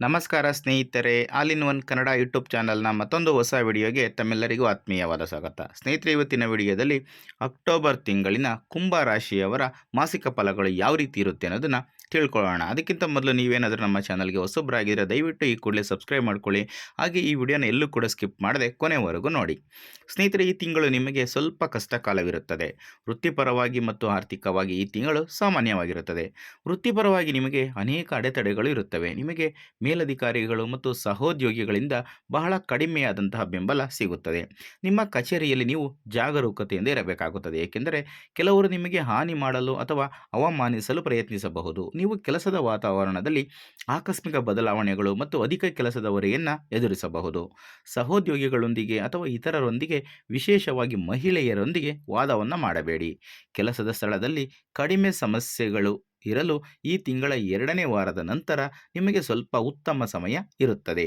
ನಮಸ್ಕಾರ ಸ್ನೇಹಿತರೆ all in one Kannada YouTube ಚಾನಲ್ನ ಮತ್ತೊಂದು ಹೊಸ ವಿಡಿಯೋಗೆ ತಮ್ಮೆಲ್ಲರಿಗೂ ಆತ್ಮೀಯವಾದ ಸ್ವಾಗತ. ಸ್ನೇಹಿತರೆ, ಇವತ್ತಿನ ವಿಡಿಯೋದಲ್ಲಿ ಅಕ್ಟೋಬರ್ ತಿಂಗಳಿನ ಕುಂಭ ರಾಶಿಯವರ ಮಾಸಿಕ ಫಲಗಳು ಯಾವ ರೀತಿ ಇರುತ್ತೆ ಅನ್ನೋದನ್ನು ತಿಳ್ಕೊಳ್ಳೋಣ. ಅದಕ್ಕಿಂತ ಮೊದಲು ನೀವೇನಾದರೂ ನಮ್ಮ ಚಾನಲ್ಗೆ ಹೊಸಬ್ರಾಗಿದ್ದರೆ ದಯವಿಟ್ಟು ಈ ಕೂಡಲೇ ಸಬ್ಸ್ಕ್ರೈಬ್ ಮಾಡ್ಕೊಳ್ಳಿ. ಹಾಗೆ ಈ ವಿಡಿಯೋನ ಎಲ್ಲೂ ಕೂಡ ಸ್ಕಿಪ್ ಮಾಡದೆ ಕೊನೆವರೆಗೂ ನೋಡಿ. ಸ್ನೇಹಿತರೆ, ಈ ತಿಂಗಳು ನಿಮಗೆ ಸ್ವಲ್ಪ ಕಷ್ಟ ಕಾಲವಿರುತ್ತದೆ ವೃತ್ತಿಪರವಾಗಿ ಮತ್ತು ಆರ್ಥಿಕವಾಗಿ ಈ ತಿಂಗಳು ಸಾಮಾನ್ಯವಾಗಿರುತ್ತದೆ. ವೃತ್ತಿಪರವಾಗಿ ನಿಮಗೆ ಅನೇಕ ಅಡೆತಡೆಗಳು ಇರುತ್ತವೆ. ನಿಮಗೆ ಮೇಲಧಿಕಾರಿಗಳು ಮತ್ತು ಸಹೋದ್ಯೋಗಿಗಳಿಂದ ಬಹಳ ಕಡಿಮೆಯಾದಂತಹ ಬೆಂಬಲ ಸಿಗುತ್ತದೆ. ನಿಮ್ಮ ಕಚೇರಿಯಲ್ಲಿ ನೀವು ಜಾಗರೂಕತೆಯಿಂದ ಇರಬೇಕಾಗುತ್ತದೆ. ಏಕೆಂದರೆ, ಕೆಲವರು ನಿಮಗೆ ಹಾನಿ ಮಾಡಲು ಅಥವಾ ಅವಮಾನಿಸಲು ಪ್ರಯತ್ನಿಸಬಹುದು. ನೀವು ಕೆಲಸದ ವಾತಾವರಣದಲ್ಲಿ ಆಕಸ್ಮಿಕ ಬದಲಾವಣೆಗಳು ಮತ್ತು ಅಧಿಕ ಕೆಲಸದ ಹೊರೆಯನ್ನು ಎದುರಿಸಬಹುದು. ಸಹೋದ್ಯೋಗಿಗಳೊಂದಿಗೆ ಅಥವಾ ಇತರರೊಂದಿಗೆ ವಿಶೇಷವಾಗಿ ಮಹಿಳೆಯರೊಂದಿಗೆ ವಾದವನ್ನು ಮಾಡಬೇಡಿ. ಕೆಲಸದ ಸ್ಥಳದಲ್ಲಿ ಕಡಿಮೆ ಸಮಸ್ಯೆಗಳು ಇರಲು ಈ ತಿಂಗಳ ಎರಡನೇ ವಾರದ ನಂತರ ನಿಮಗೆ ಸ್ವಲ್ಪ ಉತ್ತಮ ಸಮಯ ಇರುತ್ತದೆ.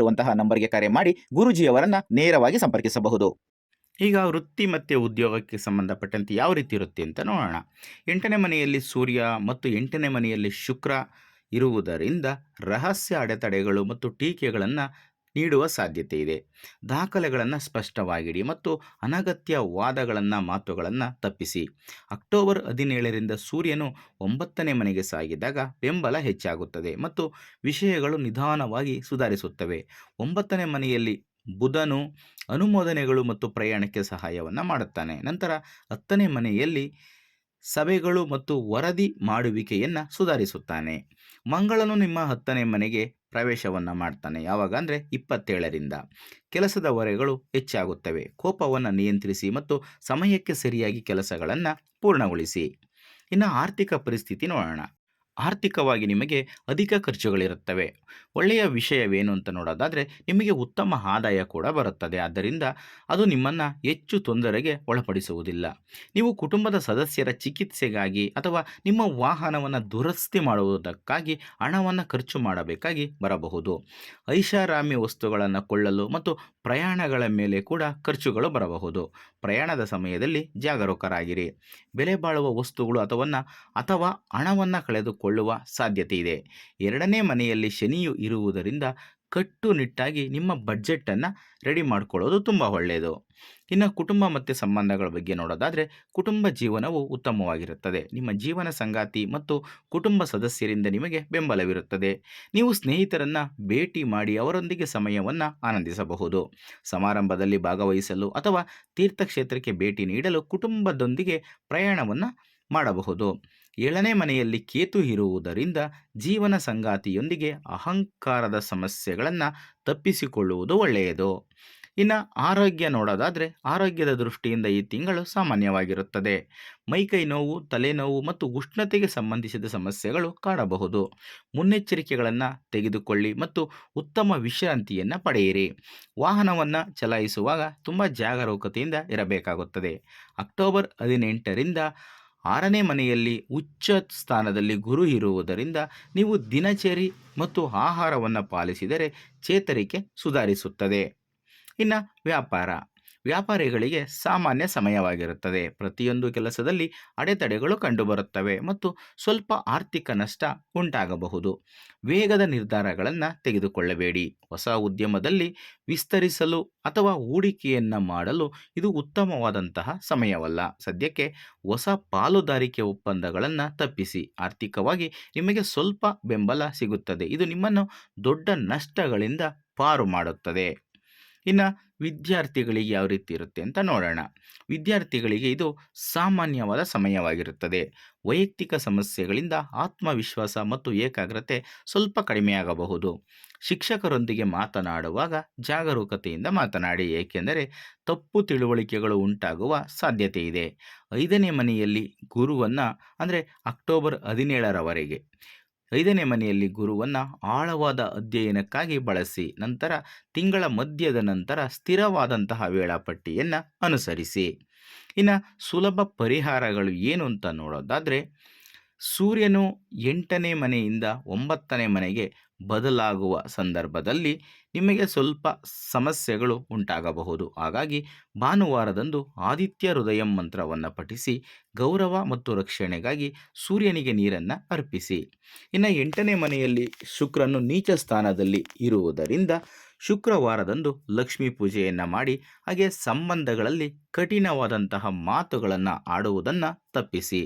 ಇರುವಂತಹ ನಂಬರ್ಗೆ ಕರೆ ಮಾಡಿ ಗುರುಜಿಯವರನ್ನ ನೇರವಾಗಿ ಸಂಪರ್ಕಿಸಬಹುದು. ಈಗ ವೃತ್ತಿ ಮತ್ತು ಉದ್ಯೋಗಕ್ಕೆ ಸಂಬಂಧಪಟ್ಟಂತೆ ಯಾವ ರೀತಿ ಇರುತ್ತೆ ಅಂತ ನೋಡೋಣ. ಎಂಟನೇ ಮನೆಯಲ್ಲಿ ಸೂರ್ಯ ಮತ್ತು ಎಂಟನೇ ಮನೆಯಲ್ಲಿ ಶುಕ್ರ ಇರುವುದರಿಂದ ರಹಸ್ಯ ಅಡೆತಡೆಗಳು ಮತ್ತು ಟೀಕೆಗಳನ್ನು ನೀಡುವ ಸಾಧ್ಯತೆ ಇದೆ. ದಾಖಲೆಗಳನ್ನು ಸ್ಪಷ್ಟವಾಗಿಡಿ ಮತ್ತು ಅನಗತ್ಯ ವಾದಗಳನ್ನು ಮಾತುಗಳನ್ನು ತಪ್ಪಿಸಿ. ಅಕ್ಟೋಬರ್ ಹದಿನೇಳರಿಂದ ಸೂರ್ಯನು ಒಂಬತ್ತನೇ ಮನೆಗೆ ಸಾಗಿದಾಗ ಬೆಂಬಲ ಹೆಚ್ಚಾಗುತ್ತದೆ ಮತ್ತು ವಿಷಯಗಳು ನಿಧಾನವಾಗಿ ಸುಧಾರಿಸುತ್ತವೆ. ಒಂಬತ್ತನೇ ಮನೆಯಲ್ಲಿ ಬುಧನು ಅನುಮೋದನೆಗಳು ಮತ್ತು ಪ್ರಯಾಣಕ್ಕೆ ಸಹಾಯವನ್ನು ಮಾಡುತ್ತಾನೆ. ನಂತರ ಹತ್ತನೇ ಮನೆಯಲ್ಲಿ ಸಭೆಗಳು ಮತ್ತು ವರದಿ ಮಾಡುವಿಕೆಯನ್ನು ಸುಧಾರಿಸುತ್ತಾನೆ. ಮಂಗಳನು ನಿಮ್ಮ ಹತ್ತನೇ ಮನೆಗೆ ಪ್ರವೇಶವನ್ನು ಮಾಡ್ತಾನೆ. ಯಾವಾಗ? ಅಂದರೆ ಇಪ್ಪತ್ತೇಳರಿಂದ. ಕೆಲಸದ ಹೊರೆಗಳು ಹೆಚ್ಚಾಗುತ್ತವೆ. ಕೋಪವನ್ನು ನಿಯಂತ್ರಿಸಿ ಮತ್ತು ಸಮಯಕ್ಕೆ ಸರಿಯಾಗಿ ಕೆಲಸಗಳನ್ನು ಪೂರ್ಣಗೊಳಿಸಿ. ಇನ್ನು ಆರ್ಥಿಕ ಪರಿಸ್ಥಿತಿ ನೋಡೋಣ. ಆರ್ಥಿಕವಾಗಿ ನಿಮಗೆ ಅಧಿಕ ಖರ್ಚುಗಳಿರುತ್ತವೆ. ಒಳ್ಳೆಯ ವಿಷಯವೇನು ಅಂತ ನೋಡೋದಾದರೆ, ನಿಮಗೆ ಉತ್ತಮ ಆದಾಯ ಕೂಡ ಬರುತ್ತದೆ. ಆದ್ದರಿಂದ ಅದು ನಿಮ್ಮನ್ನು ಹೆಚ್ಚು ತೊಂದರೆಗೆ ಒಳಪಡಿಸುವುದಿಲ್ಲ. ನೀವು ಕುಟುಂಬದ ಸದಸ್ಯರ ಚಿಕಿತ್ಸೆಗಾಗಿ ಅಥವಾ ನಿಮ್ಮ ವಾಹನವನ್ನು ದುರಸ್ತಿ ಮಾಡುವುದಕ್ಕಾಗಿ ಹಣವನ್ನು ಖರ್ಚು ಮಾಡಬೇಕಾಗಿ ಬರಬಹುದು. ಐಷಾರಾಮಿ ವಸ್ತುಗಳನ್ನು ಕೊಳ್ಳಲು ಮತ್ತು ಪ್ರಯಾಣಗಳ ಮೇಲೆ ಕೂಡ ಖರ್ಚುಗಳು ಬರಬಹುದು. ಪ್ರಯಾಣದ ಸಮಯದಲ್ಲಿ ಜಾಗರೂಕರಾಗಿರಿ. ಬೆಲೆ ಬಾಳುವ ವಸ್ತುಗಳು ಅಥವಾ ಅಥವಾ ಹಣವನ್ನು ಕಳೆದುಕೊಳ್ಳುವ ಸಾಧ್ಯತೆ ಇದೆ ಎರಡನೇ ಮನೆಯಲ್ಲಿ ಶನಿಯು ಇರುವುದರಿಂದ ಕಟ್ಟುನಿಟ್ಟಾಗಿ ನಿಮ್ಮ ಬಡ್ಜೆಟನ್ನು ರೆಡಿ ಮಾಡ್ಕೊಳ್ಳೋದು ತುಂಬ ಒಳ್ಳೆಯದು ಇನ್ನು ಕುಟುಂಬ ಮತ್ತು ಸಂಬಂಧಗಳ ಬಗ್ಗೆ ನೋಡೋದಾದರೆ ಕುಟುಂಬ ಜೀವನವು ಉತ್ತಮವಾಗಿರುತ್ತದೆ. ನಿಮ್ಮ ಜೀವನ ಸಂಗಾತಿ ಮತ್ತು ಕುಟುಂಬ ಸದಸ್ಯರಿಂದ ನಿಮಗೆ ಬೆಂಬಲವಿರುತ್ತದೆ. ನೀವು ಸ್ನೇಹಿತರನ್ನು ಭೇಟಿ ಮಾಡಿ ಅವರೊಂದಿಗೆ ಸಮಯವನ್ನು ಆನಂದಿಸಬಹುದು. ಸಮಾರಂಭದಲ್ಲಿ ಭಾಗವಹಿಸಲು ಅಥವಾ ತೀರ್ಥಕ್ಷೇತ್ರಕ್ಕೆ ಭೇಟಿ ನೀಡಲು ಕುಟುಂಬದೊಂದಿಗೆ ಪ್ರಯಾಣವನ್ನು ಮಾಡಬಹುದು. ಏಳನೇ ಮನೆಯಲ್ಲಿ ಕೇತು ಇರುವುದರಿಂದ ಜೀವನ ಸಂಗಾತಿಯೊಂದಿಗೆ ಅಹಂಕಾರದ ಸಮಸ್ಯೆಗಳನ್ನು ತಪ್ಪಿಸಿಕೊಳ್ಳುವುದು ಒಳ್ಳೆಯದು. ಇನ್ನು ಆರೋಗ್ಯ ನೋಡೋದಾದರೆ ಆರೋಗ್ಯದ ದೃಷ್ಟಿಯಿಂದ ಈ ತಿಂಗಳು ಸಾಮಾನ್ಯವಾಗಿರುತ್ತದೆ. ಮೈಕೈ ನೋವು ತಲೆನೋವು ಮತ್ತು ಉಷ್ಣತೆಗೆ ಸಂಬಂಧಿಸಿದ ಸಮಸ್ಯೆಗಳು ಕಾಡಬಹುದು ಮುನ್ನೆಚ್ಚರಿಕೆಗಳನ್ನು ತೆಗೆದುಕೊಳ್ಳಿ ಮತ್ತು ಉತ್ತಮ ವಿಶ್ರಾಂತಿಯನ್ನು ಪಡೆಯಿರಿ. ವಾಹನವನ್ನು ಚಲಾಯಿಸುವಾಗ ತುಂಬ ಜಾಗರೂಕತೆಯಿಂದ ಇರಬೇಕಾಗುತ್ತದೆ. ಅಕ್ಟೋಬರ್ ಹದಿನೆಂಟರಿಂದ ಆರನೇ ಮನೆಯಲ್ಲಿ ಉಚ್ಚ ಸ್ಥಾನದಲ್ಲಿ ಗುರು ಇರುವುದರಿಂದ ನೀವು ದಿನಚರಿ ಮತ್ತು ಆಹಾರವನ್ನು ಪಾಲಿಸಿದರೆ ಚೇತರಿಕೆ ಸುಧಾರಿಸುತ್ತದೆ. ಇನ್ನು ವ್ಯಾಪಾರ. ವ್ಯಾಪಾರಿಗಳಿಗೆ ಸಾಮಾನ್ಯ ಸಮಯವಾಗಿರುತ್ತದೆ. ಪ್ರತಿಯೊಂದು ಕೆಲಸದಲ್ಲಿ ಅಡೆತಡೆಗಳು ಕಂಡುಬರುತ್ತವೆ ಮತ್ತು ಸ್ವಲ್ಪ ಆರ್ಥಿಕ ನಷ್ಟ ಉಂಟಾಗಬಹುದು. ವೇಗದ ನಿರ್ಧಾರಗಳನ್ನು ತೆಗೆದುಕೊಳ್ಳಬೇಡಿ. ಹೊಸ ಉದ್ಯಮದಲ್ಲಿ ವಿಸ್ತರಿಸಲು ಅಥವಾ ಹೂಡಿಕೆಯನ್ನು ಮಾಡಲು ಇದು ಉತ್ತಮವಾದಂತಹ ಸಮಯವಲ್ಲ. ಸದ್ಯಕ್ಕೆ ಹೊಸ ಪಾಲುದಾರಿಕೆ ಒಪ್ಪಂದಗಳನ್ನು ತಪ್ಪಿಸಿ. ಆರ್ಥಿಕವಾಗಿ ನಿಮಗೆ ಸ್ವಲ್ಪ ಬೆಂಬಲ ಸಿಗುತ್ತದೆ. ಇದು ನಿಮ್ಮನ್ನು ದೊಡ್ಡ ನಷ್ಟಗಳಿಂದ ಪಾರು ಮಾಡುತ್ತದೆ. ಇನ್ನು ವಿದ್ಯಾರ್ಥಿಗಳಿಗೆ ಯಾವ ರೀತಿ ಇರುತ್ತೆ ಅಂತ ನೋಡೋಣ. ವಿದ್ಯಾರ್ಥಿಗಳಿಗೆ ಇದು ಸಾಮಾನ್ಯವಾದ ಸಮಯವಾಗಿರುತ್ತದೆ. ವೈಯಕ್ತಿಕ ಸಮಸ್ಯೆಗಳಿಂದ ಆತ್ಮವಿಶ್ವಾಸ ಮತ್ತು ಏಕಾಗ್ರತೆ ಸ್ವಲ್ಪ ಕಡಿಮೆಯಾಗಬಹುದು. ಶಿಕ್ಷಕರೊಂದಿಗೆ ಮಾತನಾಡುವಾಗ ಜಾಗರೂಕತೆಯಿಂದ ಮಾತನಾಡಿ, ಏಕೆಂದರೆ ತಪ್ಪು ತಿಳುವಳಿಕೆಗಳು ಉಂಟಾಗುವ ಸಾಧ್ಯತೆ ಇದೆ. ಐದನೇ ಮನೆಯಲ್ಲಿ ಗುರುವನ್ನು ಅಂದರೆ ಅಕ್ಟೋಬರ್ ಹದಿನೇಳರವರೆಗೆ. ಐದನೇ ಮನೆಯಲ್ಲಿ ಗುರುವನ್ನು ಆಳವಾದ ಅಧ್ಯಯನಕ್ಕಾಗಿ ಬಳಸಿ, ನಂತರ ತಿಂಗಳ ಮಧ್ಯದ ನಂತರ ಸ್ಥಿರವಾದಂತಹ ವೇಳಾಪಟ್ಟಿಯನ್ನು ಅನುಸರಿಸಿ. ಇನ್ನು ಸುಲಭ ಪರಿಹಾರಗಳು ಏನು ಅಂತ ನೋಡೋದಾದರೆ, ಸೂರ್ಯನು ಎಂಟನೇ ಮನೆಯಿಂದ ಒಂಬತ್ತನೇ ಮನೆಗೆ ಬದಲಾಗುವ ಸಂದರ್ಭದಲ್ಲಿ ನಿಮಗೆ ಸ್ವಲ್ಪ ಸಮಸ್ಯೆಗಳು ಉಂಟಾಗಬಹುದು. ಹಾಗಾಗಿ ಭಾನುವಾರದಂದು ಆದಿತ್ಯ ಹೃದಯ ಮಂತ್ರವನ್ನು ಪಠಿಸಿ, ಗೌರವ ಮತ್ತು ರಕ್ಷಣೆಗಾಗಿ ಸೂರ್ಯನಿಗೆ ನೀರನ್ನು ಅರ್ಪಿಸಿ. ಇನ್ನು ಎಂಟನೇ ಮನೆಯಲ್ಲಿ ಶುಕ್ರನು ನೀಚ ಸ್ಥಾನದಲ್ಲಿ ಇರುವುದರಿಂದ ಶುಕ್ರವಾರದಂದು ಲಕ್ಷ್ಮೀ ಪೂಜೆಯನ್ನು ಮಾಡಿ, ಹಾಗೆ ಸಂಬಂಧಗಳಲ್ಲಿ ಕಠಿಣವಾದಂತಹ ಮಾತುಗಳನ್ನು ಆಡುವುದನ್ನು ತಪ್ಪಿಸಿ.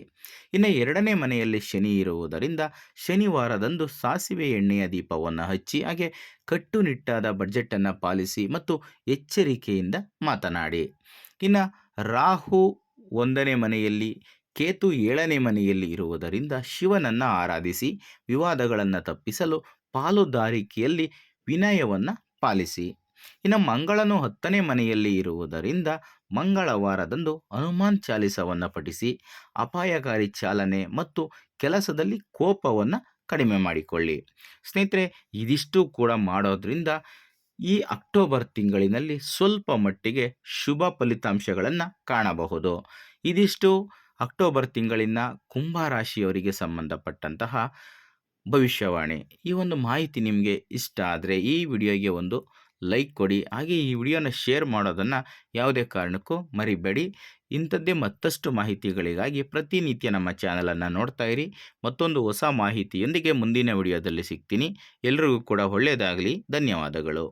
ಇನ್ನು ಎರಡನೇ ಮನೆಯಲ್ಲಿ ಶನಿ ಇರುವುದರಿಂದ ಶನಿವಾರದಂದು ಸಾಸಿವೆ ಎಣ್ಣೆಯ ದೀಪವನ್ನು ಹಚ್ಚಿ, ಹಾಗೆ ಕಟ್ಟುನಿಟ್ಟಾದ ಬಡ್ಜೆಟನ್ನು ಪಾಲಿಸಿ ಮತ್ತು ಎಚ್ಚರಿಕೆಯಿಂದ ಮಾತನಾಡಿ. ಇನ್ನು ರಾಹು ಒಂದನೇ ಮನೆಯಲ್ಲಿ, ಕೇತು ಏಳನೇ ಮನೆಯಲ್ಲಿ ಇರುವುದರಿಂದ ಶಿವನನ್ನು ಆರಾಧಿಸಿ, ವಿವಾದಗಳನ್ನು ತಪ್ಪಿಸಲು ಪಾಲುದಾರಿಕೆಯಲ್ಲಿ ವಿನಯವನ್ನು ಪಾಲಿಸಿ. ಇನ್ನು ಮಂಗಳನು ಹತ್ತನೇ ಮನೆಯಲ್ಲಿ ಇರುವುದರಿಂದ ಮಂಗಳವಾರದಂದು ಹನುಮಾನ್ ಚಾಲಿಸವನ್ನು ಪಠಿಸಿ, ಅಪಾಯಕಾರಿ ಚಾಲನೆ ಮತ್ತು ಕೆಲಸದಲ್ಲಿ ಕೋಪವನ್ನು ಕಡಿಮೆ ಮಾಡಿಕೊಳ್ಳಿ. ಸ್ನೇಹಿತರೆ, ಇದಿಷ್ಟು ಕೂಡ ಮಾಡೋದ್ರಿಂದ ಈ ಅಕ್ಟೋಬರ್ ತಿಂಗಳಿನಲ್ಲಿ ಸ್ವಲ್ಪ ಮಟ್ಟಿಗೆ ಶುಭ ಫಲಿತಾಂಶಗಳನ್ನು ಕಾಣಬಹುದು. ಇದಿಷ್ಟು ಅಕ್ಟೋಬರ್ ತಿಂಗಳಿನ ಕುಂಭರಾಶಿಯವರಿಗೆ ಸಂಬಂಧಪಟ್ಟಂತಹ ಭವಿಷ್ಯವಾಣಿ. ಈ ಒಂದು ಮಾಹಿತಿ ನಿಮಗೆ ಇಷ್ಟ ಆದರೆ ಈ ವಿಡಿಯೋಗೆ ಒಂದು ಲೈಕ್ ಕೊಡಿ. ಹಾಗೆ ಈ ವಿಡಿಯೋನ ಶೇರ್ ಮಾಡೋದನ್ನು ಯಾವುದೇ ಕಾರಣಕ್ಕೂ ಮರಿಬೇಡಿ. ಇಂಥದ್ದೇ ಮತ್ತಷ್ಟು ಮಾಹಿತಿಗಳಿಗಾಗಿ ಪ್ರತಿನಿತ್ಯ ನಮ್ಮ ಚಾನಲನ್ನು ನೋಡ್ತಾ ಇರಿ. ಮತ್ತೊಂದು ಹೊಸ ಮಾಹಿತಿಯೊಂದಿಗೆ ಮುಂದಿನ ವಿಡಿಯೋದಲ್ಲಿ ಸಿಗ್ತೀನಿ. ಎಲ್ರಿಗೂ ಕೂಡ ಒಳ್ಳೆಯದಾಗಲಿ. ಧನ್ಯವಾದಗಳು.